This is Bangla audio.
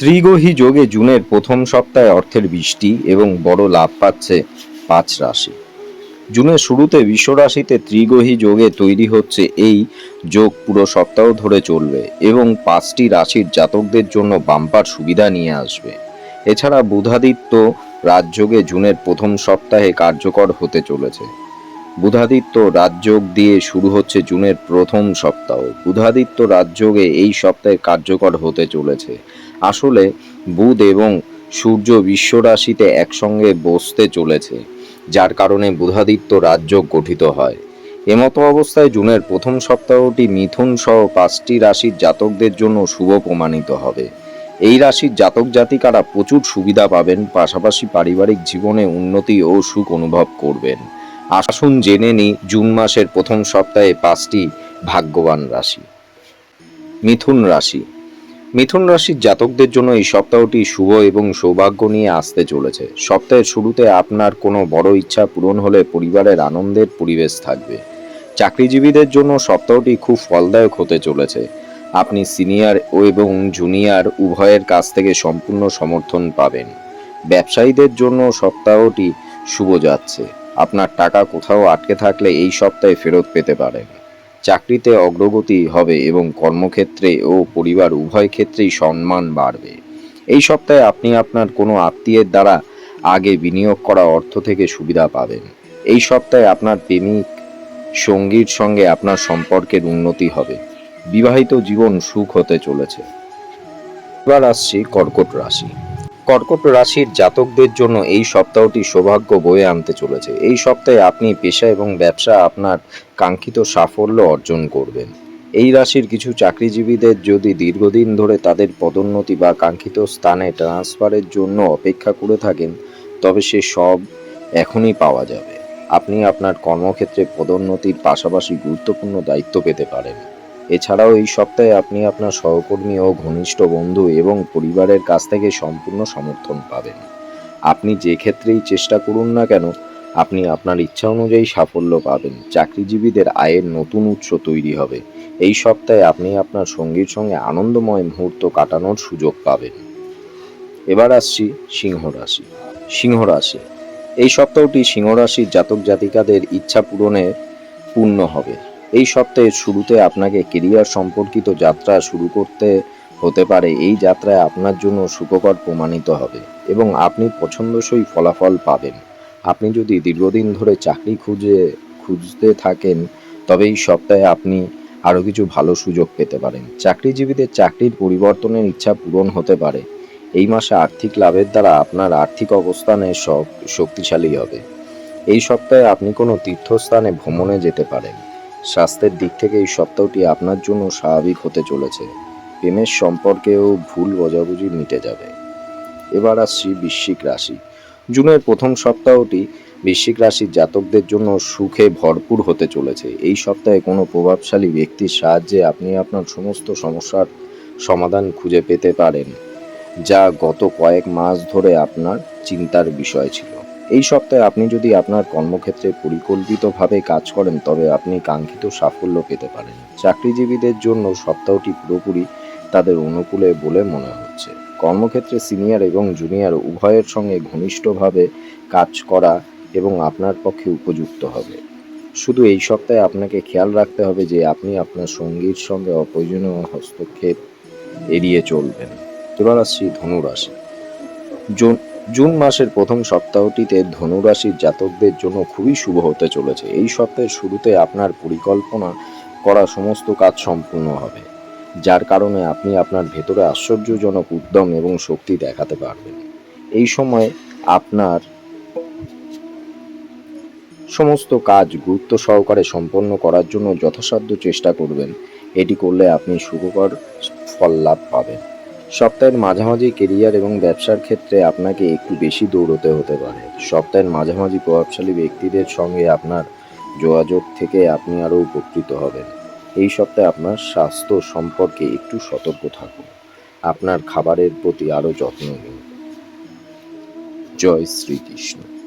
ত্রিগহী যোগে জুনের প্রথম সপ্তাহে অর্থের বৃষ্টি এবং বড় লাভ পাচ্ছে পাঁচ রাশি। জুনের শুরুতে বিশ্ব রাশিতে ত্রিগহী যোগে তৈরি হচ্ছে এই যোগ পুরো সপ্তাহ ধরে চলবে এবং পাঁচটি রাশির জাতকদের জন্য বাম্পার সুবিধা নিয়ে আসবে। এছাড়া বুধাদিত্য রাজযোগে জুনের প্রথম সপ্তাহে কার্যকর হতে চলেছে। বুধাদিত্য রাজযোগ দিয়ে শুরু হচ্ছে জুনের প্রথম সপ্তাহ। বুধাদিত্য রাজযোগে এই সপ্তাহে কার্যকর হতে চলেছে। আসলে বুধ এবং সূর্য বিশ্ব রাশিতে একসঙ্গে বসতে চলেছে, যার কারণে বুধাদিত্য রাজ্য গঠিত হয়। এমতো অবস্থায় জুনের প্রথম সপ্তাহটি মিথুন সহ পাঁচটি রাশির জাতকদের জন্য শুভ প্রমাণিত হবে। এই রাশির জাতক জাতিকারা প্রচুর সুবিধা পাবেন, পাশাপাশি পারিবারিক জীবনে উন্নতি ও সুখ অনুভব করবেন। আসুন জেনে নিই জুন মাসের প্রথম সপ্তাহে পাঁচটি ভাগ্যবান রাশি। মিথুন রাশি। মিথুন রাশির জাতকদের জন্য এই সপ্তাহটি শুভ এবং সৌভাগ্য নিয়ে আসতে চলেছে। সপ্তাহের শুরুতে আপনার কোনো বড় ইচ্ছা পূরণ হলে পরিবারের আনন্দের পরিবেশ থাকবে। চাকরিজীবীদের জন্য সপ্তাহটি খুব ফলদায়ক হতে চলেছে। আপনি সিনিয়র এবং জুনিয়র উভয়ের কাছ থেকে সম্পূর্ণ সমর্থন পাবেন। ব্যবসায়ীদের জন্য সপ্তাহটি শুভ যাচ্ছে। আপনার টাকা কোথাও আটকে থাকলে এই সপ্তাহে ফেরত পেতে পারেন। চাকরিতে অগ্রগতি হবে এবং কর্মক্ষেত্রে ও পরিবার উভয় ক্ষেত্রেই সম্মান বাড়বে। এই সপ্তাহে আপনি আপনার কোনো আত্মীয়ের দ্বারা আগে বিনিয়োগ করা অর্থ থেকে সুবিধা পাবেন। এই সপ্তাহে আপনার প্রেমিক সঙ্গীর সঙ্গে আপনার সম্পর্কের উন্নতি হবে। বিবাহিত জীবন সুখ হতে চলেছে। এবার আসছি কর্কট রাশি। কর্কট রাশির জাতকদের জন্য এই সপ্তাহটি সৌভাগ্য বয়ে আনতে চলেছে। এই সপ্তাহে আপনি পেশা এবং ব্যবসা আপনার কাঙ্ক্ষিত সাফল্য অর্জন করবেন। এই রাশির কিছু চাকরিজীবীদের যদি দীর্ঘদিন ধরে তাদের পদোন্নতি বা কাঙ্ক্ষিত স্থানে ট্রান্সফারের জন্য অপেক্ষা করে থাকেন, তবে সে সব এখনই পাওয়া যাবে। আপনি আপনার কর্মক্ষেত্রে পদোন্নতির পাশাপাশি গুরুত্বপূর্ণ দায়িত্ব পেতে পারেন। এছাড়াও এই সপ্তাহে আপনি আপনার সহকর্মী ও ঘনিষ্ঠ বন্ধু এবং পরিবারের কাছ থেকে সম্পূর্ণ সমর্থন পাবেন। আপনি যে ক্ষেত্রেই চেষ্টা করুন না কেন, আপনি আপনার ইচ্ছা অনুযায়ী সাফল্য পাবেন। চাকরিজীবীদের আয়ের নতুন উৎস তৈরি হবে। এই সপ্তাহে আপনি আপনার সঙ্গীর সঙ্গে আনন্দময় মুহূর্ত কাটানোর সুযোগ পাবেন। এবার আসছি সিংহ রাশি। সিংহ রাশি। এই সপ্তাহটি সিংহ রাশির জাতক জাতিকাদের ইচ্ছা পূরণে পূর্ণ হবে। এই সপ্তাহের শুরুতে আপনাকে কেরিয়ার সম্পর্কিত যাত্রা শুরু করতে হতে পারে। এই যাত্রায় আপনার জন্য সুখকর প্রমাণিত হবে এবং আপনি পছন্দসই ফলাফল পাবেন। আপনি যদি দীর্ঘদিন ধরে চাকরি খুঁজে, খুঁজতে থাকেন, তবে এই সপ্তাহে আপনি আরও কিছু ভালো সুযোগ পেতে পারেন। চাকরিজীবীদের চাকরির পরিবর্তনের ইচ্ছা পূরণ হতে পারে। এই মাসে আর্থিক লাভের দ্বারা আপনার আর্থিক অবস্থানে শক্তিশালী হবে। এই সপ্তাহে আপনি কোনো তীর্থস্থানে ভ্রমণে যেতে পারেন। স্বাস্থ্যের দিক থেকে এই সপ্তাহটি আপনার জন্য স্বাভাবিক হতে চলেছে। প্রেমের সম্পর্কেও ভুল বোঝাবুঝি মিটে যাবে। এবার আসছি বৃশ্চিক রাশি। জুনের প্রথম সপ্তাহটি বৃশ্চিক রাশির জাতকদের জন্য সুখে ভরপুর হতে চলেছে। এই সপ্তাহে কোনো প্রভাবশালী ব্যক্তির সাহায্যে আপনি আপনার সমস্ত সমস্যার সমাধান খুঁজে পেতে পারেন, যা গত কয়েক মাস ধরে আপনার চিন্তার বিষয় ছিল। এই সপ্তাহে আপনি যদি আপনার কর্মক্ষেত্রে পরিকল্পিতভাবে কাজ করেন, তবে আপনি কাঙ্ক্ষিত সাফল্য পেতে পারেন। চাকরিজীবীদের জন্য সপ্তাহটি পুরোপুরি তাদের অনুকূলে বলে মনে হচ্ছে। কর্মক্ষেত্রে সিনিয়র এবং জুনিয়র উভয়ের সঙ্গে ঘনিষ্ঠভাবে কাজ করা এবং আপনার পক্ষে উপযুক্ত হবে। শুধু এই সপ্তাহে আপনাকে খেয়াল রাখতে হবে যে আপনি আপনার সঙ্গীর সঙ্গে অপ্রয়োজনীয় হস্তক্ষেপ এড়িয়ে চলবেন। এবার আসছি ধনুরাশি। জুন মাসের প্রথম সপ্তাহটিতে ধনুরাশির জাতকদের জন্য খুবই শুভ হতে চলেছে। এই সপ্তাহের শুরুতে আপনার পরিকল্পনা করা সমস্ত কাজ সম্পূর্ণ হবে, যার কারণে আপনি আপনার ভেতরে আশ্চর্যজনক উদ্যম এবং শক্তি দেখাতে পারবেন। এই সময় আপনার সমস্ত কাজ গুরুত্ব সহকারে সম্পন্ন করার জন্য যথাসাধ্য চেষ্টা করবেন। এটি করলে আপনি সুখকর ফল লাভ পাবেন। সপ্তাহের মাঝামাঝি কেরিয়ার এবং ব্যবসার ক্ষেত্রে আপনাকে একটু বেশি দৌড়তে হতে পারে। সপ্তাহের মাঝামাঝি প্রভাবশালী ব্যক্তিদের সঙ্গে আপনার যোগাযোগ থেকে আপনি আরও উপকৃত হবেন। এই সপ্তাহে আপনার স্বাস্থ্য সম্পর্কে একটু সতর্ক থাকুন। আপনার খাবারের প্রতি আরও যত্ন নিন। জয় শ্রীকৃষ্ণ।